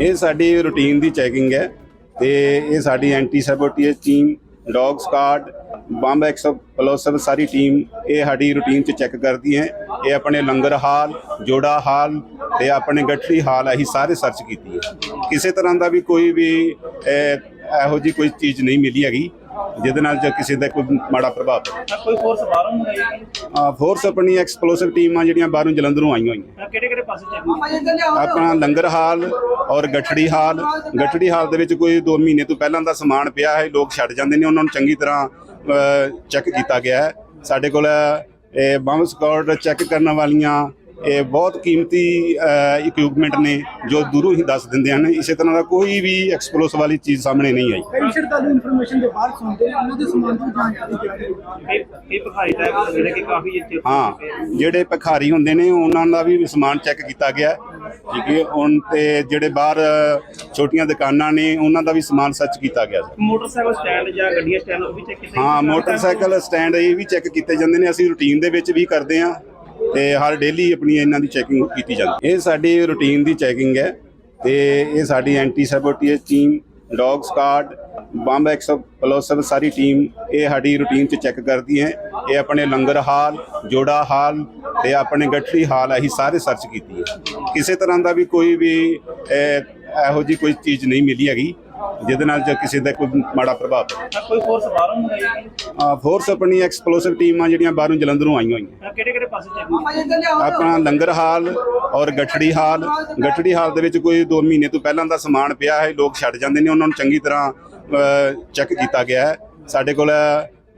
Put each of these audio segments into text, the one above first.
ਇਹ ਸਾਡੀ ਰੂਟੀਨ ਦੀ ਚੈਕਿੰਗ ਹੈ ਤੇ ਇਹ ਸਾਡੀ anti sabotage team dog squad bomb explosive ਸਾਰੀ ਟੀਮ ਇਹ ਸਾਡੀ ਰੂਟੀਨ ਚ ਚੈੱਕ ਕਰਦੀ ਹੈ। ਇਹ ਆਪਣੇ ਲੰਗਰ ਹਾਲ, ਜੋੜਾ ਹਾਲ ਤੇ ਆਪਣੇ ਗੱਠੜੀ ਹਾਲ ਅਸੀਂ ਸਾਰੇ ਸਰਚ ਕੀਤੀ ਹੈ। ਕਿਸੇ ਤਰ੍ਹਾਂ ਦਾ ਵੀ ਕੋਈ ਵੀ ਇਹੋ ਜੀ ਕੋਈ ਚੀਜ਼ ਨਹੀਂ ਮਿਲੀ ਹੈਗੀ। ਜਿਹਦੇ ਨਾਲ ਜੇ ਕਿਸੇ ਦਾ ਕੋਈ ਮਾੜਾ ਪ੍ਰਭਾਵ ਪਵੇ। ਕੋਈ ਫੋਰਸ ਬਾਹਰੋਂ ਨਹੀਂ ਆਈ? ਫੋਰਸ ਆਪਣੀ ਐਕਸਪਲੋਸਿਵ ਟੀਮਾਂ ਜਿਹੜੀਆਂ ਬਾਹਰੋਂ ਜਲੰਧਰੋਂ ਆਈਆਂ ਹੋਈਆਂ। ਕਿਹੜੇ ਕਿਹੜੇ ਪਾਸੇ ਚੈੱਕ ਆਪਣਾ ਲੰਗਰ ਹਾਲ ਔਰ ਗੱਠੜੀ ਹਾਲ। ਗੱਠੜੀ ਹਾਲ ਦੇ ਵਿੱਚ ਕੋਈ 2 ਮਹੀਨੇ ਤੋਂ ਪਹਿਲਾਂ ਦਾ ਸਮਾਨ ਪਿਆ ਹੈ ਲੋਕ ਛੱਡ ਜਾਂਦੇ ਨੇ ਉਹਨਾਂ ਨੂੰ ਚੰਗੀ ਤਰ੍ਹਾਂ ਚੈੱਕ ਕੀਤਾ ਗਿਆ ਹੈ। ਸਾਡੇ ਕੋਲ ਇਹ ਬੰਬ ਸਕਾਡ ਚੈੱਕ ਕਰਨ ਵਾਲੀਆਂ ਇਹ ਬਹੁਤ ਕੀਮਤੀ ਇਕਵਿਪਮੈਂਟ ਨੇ ਜੋ ਦੂਰੋਂ ਹੀ ਦੱਸ ਦਿੰਦੇ ਹਨ। ਇਸੇ ਤਰ੍ਹਾਂ ਦਾ ਕੋਈ ਵੀ ਐਕਸਪਲੋਸਿਵ ਵਾਲੀ ਚੀਜ਼ ਸਾਹਮਣੇ ਨਹੀਂ ਆਈ। ਕਈ ਸ਼ਰਧਾਲੂ ਇਨਫੋਰਮੇਸ਼ਨ ਦੇ ਬਾਹਰ ਸੁਣਦੇ ਨੇ ਉਹਨਾਂ ਦੇ ਸਮਾਨ ਦੀ ਜਾਂਚ ਕੀਤੀ ਜਾ ਰਹੀ ਹੈ ਇਹ ਜਿਹੜੇ ਕਿ ਕਾਫੀ ਇੱਥੇ ਹਾਂ ਜਿਹੜੇ ਭਿਖਾਰੀ ਹੁੰਦੇ ਨੇ ਉਹਨਾਂ ਦਾ ਵੀ ਸਮਾਨ ਚੈੱਕ ਕੀਤਾ ਗਿਆ। ਠੀਕ ਹੈ ਹੁਣ ਤੇ ਜਿਹੜੇ ਬਾਹਰ ਛੋਟੀਆਂ ਦੁਕਾਨਾਂ ਨੇ ਉਹਨਾਂ ਦਾ ਵੀ ਸਮਾਨ ਸਰਚ ਕੀਤਾ ਗਿਆ। ਮੋਟਰਸਾਈਕਲ ਸਟੈਂਡ ਜਾਂ ਗੱਡੀਆਂ ਸਟੈਂਡ ਉਹ ਵੀ ਚੈੱਕ ਕੀਤੇ ਹਾਂ ਮੋਟਰਸਾਈਕਲ ਸਟੈਂਡ ਇਹ ਵੀ ਚੈੱਕ ਕੀਤੇ ਜਾਂਦੇ ਨੇ। ਅਸੀਂ ਰੂਟੀਨ ਦੇ ਵਿੱਚ ਵੀ ਕਰਦੇ ਹਾਂ। ਤੇ ਹਰ ਡੇਲੀ ਆਪਣੀ ਇਹਨਾਂ ਦੀ ਚੈਕਿੰਗ ਕੀਤੀ ਜਾਂਦੀ ਇਹ ਸਾਡੀ ਰੂਟੀਨ ਦੀ ਚੈਕਿੰਗ ਹੈ ਤੇ ਇਹ ਸਾਡੀ anti sabotage team dog squad bomb explosive ਸਾਰੀ ਟੀਮ ਇਹ ਸਾਡੀ ਰੂਟੀਨ ਚ ਚੈੱਕ ਕਰਦੀ ਹੈ। ਇਹ ਆਪਣੇ ਲੰਗਰ ਹਾਲ, ਜੋੜਾ ਹਾਲ ਤੇ ਆਪਣੇ ਗੱਠੜੀ ਹਾਲ ਅਸੀਂ ਸਾਰੇ ਸਰਚ ਕੀਤੀ ਹੈ। ਕਿਸੇ ਤਰ੍ਹਾਂ ਦਾ ਵੀ ਕੋਈ ਵੀ, ਇਹੋ ਜੀ ਕੋਈ ਚੀਜ਼ ਨਹੀਂ ਮਿਲੀ ਹੈਗੀ। ਜਿਹਦੇ ਨਾਲ ਜੇ ਕਿਸੇ ਦਾ ਕੋਈ ਮਾੜਾ ਪ੍ਰਭਾਵ ਪਵੇ। ਕੋਈ ਫੋਰਸ ਬਾਹਰੋਂ ਨਹੀਂ ਆਈ ਫੋਰਸ ਆਪਣੀ ਐਕਸਪਲੋਸਿਵ ਟੀਮਾਂ ਜਿਹੜੀਆਂ ਬਾਹਰੋਂ ਜਲੰਧਰੋਂ ਆਈਆਂ ਹੋਈਆਂ। ਕਿਹੜੇ ਕਿਹੜੇ ਪਾਸੇ ਚੈੱਕ ਆਪਣਾ ਲੰਗਰ ਹਾਲ ਔਰ ਗੱਠੜੀ ਹਾਲ। ਗੱਠੜੀ ਹਾਲ ਦੇ ਵਿੱਚ ਕੋਈ 2 ਮਹੀਨੇ ਤੋਂ ਪਹਿਲਾਂ ਦਾ ਸਮਾਨ ਪਿਆ ਹੈ ਲੋਕ ਛੱਡ ਜਾਂਦੇ ਨੇ ਉਹਨਾਂ ਨੂੰ ਚੰਗੀ ਤਰ੍ਹਾਂ ਚੈੱਕ ਕੀਤਾ ਗਿਆ ਹੈ। ਸਾਡੇ ਕੋਲ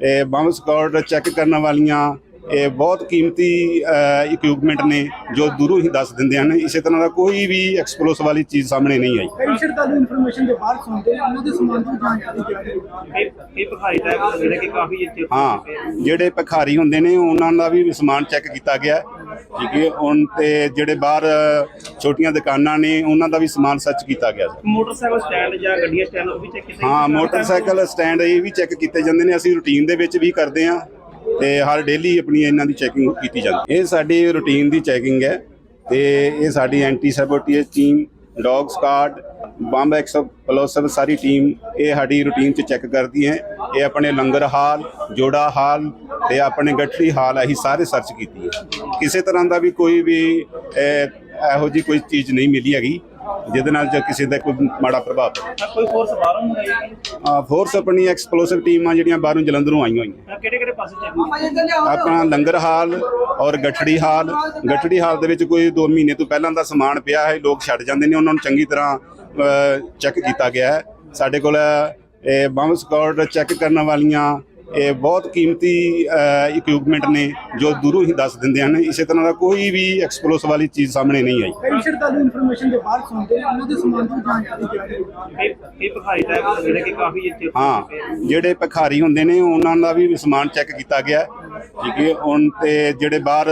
ਇਹ ਬੰਬ ਸਕਾਡ ਚੈੱਕ ਕਰਨ ਵਾਲੀਆਂ ਇਹ ਬਹੁਤ ਕੀਮਤੀ ਇਕਵਿਪਮੈਂਟ ਨੇ ਜੋ ਦੂਰੋਂ ਹੀ ਦੱਸ ਦਿੰਦੇ ਹਨ। ਇਸੇ ਤਰ੍ਹਾਂ ਦਾ ਕੋਈ ਵੀ ਐਕਸਪਲੋਸਿਵ ਵਾਲੀ ਚੀਜ਼ ਸਾਹਮਣੇ ਨਹੀਂ ਆਈ। ਕਈ ਸ਼ਰਧਾਲੂ ਇਨਫੋਰਮੇਸ਼ਨ ਦੇ ਬਾਹਰ ਸੁਣਦੇ ਨੇ ਉਹਨਾਂ ਦੇ ਸਮਾਨ ਦੀ ਜਾਂਚ ਕੀਤੀ ਜਾ ਰਹੀ ਹੈ ਇਹ ਜਿਹੜੇ ਕਿ ਕਾਫੀ ਇੱਥੇ ਹਾਂ ਜਿਹੜੇ ਭਿਖਾਰੀ ਹੁੰਦੇ ਨੇ ਉਹਨਾਂ ਦਾ ਵੀ ਸਮਾਨ ਚੈੱਕ ਕੀਤਾ ਗਿਆ। ਠੀਕ ਹੈ ਹੁਣ ਤੇ ਜਿਹੜੇ ਬਾਹਰ ਛੋਟੀਆਂ ਦੁਕਾਨਾਂ ਨੇ ਉਹਨਾਂ ਦਾ ਵੀ ਸਮਾਨ ਸਰਚ ਕੀਤਾ ਗਿਆ। ਮੋਟਰਸਾਈਕਲ ਸਟੈਂਡ ਜਾਂ ਗੱਡੀਆਂ ਸਟੈਂਡ ਉਹ ਵੀ ਚੈੱਕ ਕੀਤੇ ਹਾਂ ਮੋਟਰਸਾਈਕਲ ਸਟੈਂਡ ਇਹ ਵੀ ਚੈੱਕ ਕੀਤੇ ਜਾਂਦੇ ਨੇ। ਅਸੀਂ ਰੂਟੀਨ ਦੇ ਵਿੱਚ ਵੀ ਕਰਦੇ ਹਾਂ। ਤੇ ਹਰ ਡੇਲੀ ਆਪਣੀ ਇਹਨਾਂ ਦੀ ਚੈਕਿੰਗ ਕੀਤੀ ਜਾਂਦੀ ਇਹ ਸਾਡੀ ਰੂਟੀਨ ਦੀ ਚੈਕਿੰਗ ਹੈ ਤੇ ਇਹ ਸਾਡੀ anti sabotage team dog squad bomb ex explosive ਸਾਰੀ ਟੀਮ ਇਹ ਸਾਡੀ ਰੂਟੀਨ ਚ ਚੈੱਕ ਕਰਦੀ ਹੈ। ਇਹ ਆਪਣੇ ਲੰਗਰ ਹਾਲ, ਜੋੜਾ ਹਾਲ ਤੇ ਆਪਣੇ ਗੱਠੜੀ ਹਾਲ ਅਸੀਂ ਸਾਰੇ ਸਰਚ ਕੀਤੀ ਹੈ। ਕਿਸੇ ਤਰ੍ਹਾਂ ਦਾ ਵੀ ਕੋਈ ਵੀ, ਇਹੋ ਜੀ ਕੋਈ ਚੀਜ਼ ਨਹੀਂ ਮਿਲੀ ਹੈਗੀ। ਜਿਹਦੇ ਨਾਲ ਜੇ ਕਿਸੇ ਦਾ ਕੋਈ ਮਾੜਾ ਪ੍ਰਭਾਵ ਪਵੇ। ਕੋਈ ਫੋਰਸ ਬਾਹਰੋਂ ਨਹੀਂ ਆਈ ਫੋਰਸ ਆਪਣੀ ਐਕਸਪਲੋਸਿਵ ਟੀਮਾਂ ਜਿਹੜੀਆਂ ਬਾਹਰੋਂ ਜਲੰਧਰੋਂ ਆਈਆਂ ਹੋਈਆਂ। ਕਿਹੜੇ ਕਿਹੜੇ ਪਾਸੇ ਆਪਣਾ ਲੰਗਰ ਹਾਲ ਔਰ ਗੱਠੜੀ ਹਾਲ। ਗੱਠੜੀ ਹਾਲ ਦੇ ਵਿੱਚ ਕੋਈ 2 ਮਹੀਨੇ ਤੋਂ ਪਹਿਲਾਂ ਦਾ ਸਮਾਨ ਪਿਆ ਹੈ ਲੋਕ ਛੱਡ ਜਾਂਦੇ ਨੇ ਉਹਨਾਂ ਨੂੰ ਚੰਗੀ ਤਰ੍ਹਾਂ ਚੈੱਕ ਕੀਤਾ ਗਿਆ ਹੈ। ਸਾਡੇ ਕੋਲ ਇਹ ਬੰਬ ਸਕਾਡ ਚੈੱਕ ਕਰਨ ਵਾਲੀਆਂ ਇਹ ਬਹੁਤ ਕੀਮਤੀ ਇਕਵਿਪਮੈਂਟ ਨੇ ਜੋ ਦੂਰੋਂ ਹੀ ਦੱਸ ਦਿੰਦੇ ਹਨ। ਇਸੇ ਤਰ੍ਹਾਂ ਦਾ ਕੋਈ ਵੀ ਐਕਸਪਲੋਸਿਵ ਵਾਲੀ ਚੀਜ਼ ਸਾਹਮਣੇ ਨਹੀਂ ਆਈ। ਕਈ ਸ਼ਰਧਾਲੂ ਇਨਫੋਰਮੇਸ਼ਨ ਦੇ ਬਾਹਰ ਸੁਣਦੇ ਨੇ ਉਹਨਾਂ ਦੇ ਸਮਾਨ ਦੀ ਜਾਂਚ ਕੀਤੀ ਜਾ ਰਹੀ ਹੈ ਇਹ ਜਿਹੜੇ ਕਿ ਕਾਫੀ ਇੱਥੇ ਹਾਂ ਜਿਹੜੇ ਭਿਖਾਰੀ ਹੁੰਦੇ ਨੇ ਉਹਨਾਂ ਦਾ ਵੀ ਸਮਾਨ ਚੈੱਕ ਕੀਤਾ ਗਿਆ। ਠੀਕ ਹੈ ਹੁਣ ਤੇ ਜਿਹੜੇ ਬਾਹਰ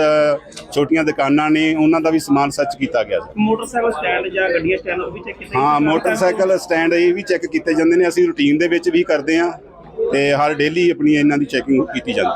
ਛੋਟੀਆਂ ਦੁਕਾਨਾਂ ਨੇ ਉਹਨਾਂ ਦਾ ਵੀ ਸਮਾਨ ਸਰਚ ਕੀਤਾ ਗਿਆ ਹੈ। ਮੋਟਰਸਾਈਕਲ ਸਟੈਂਡ ਜਾਂ ਗੱਡੀਆਂ ਸਟੈਂਡ ਉਹ ਵੀ ਚੈੱਕ ਕੀਤੇ ਹਾਂ ਮੋਟਰਸਾਈਕਲ ਸਟੈਂਡ ਇਹ ਵੀ ਚੈੱਕ ਕੀਤੇ ਜਾਂਦੇ ਨੇ। ਅਸੀਂ ਰੂਟੀਨ ਦੇ ਵਿੱਚ ਵੀ ਕਰਦੇ ਹਾਂ। ਤੇ ਹਰ ਡੇਲੀ ਆਪਣੀ ਇਹਨਾਂ ਦੀ ਚੈਕਿੰਗ ਕੀਤੀ ਜਾਂਦੀ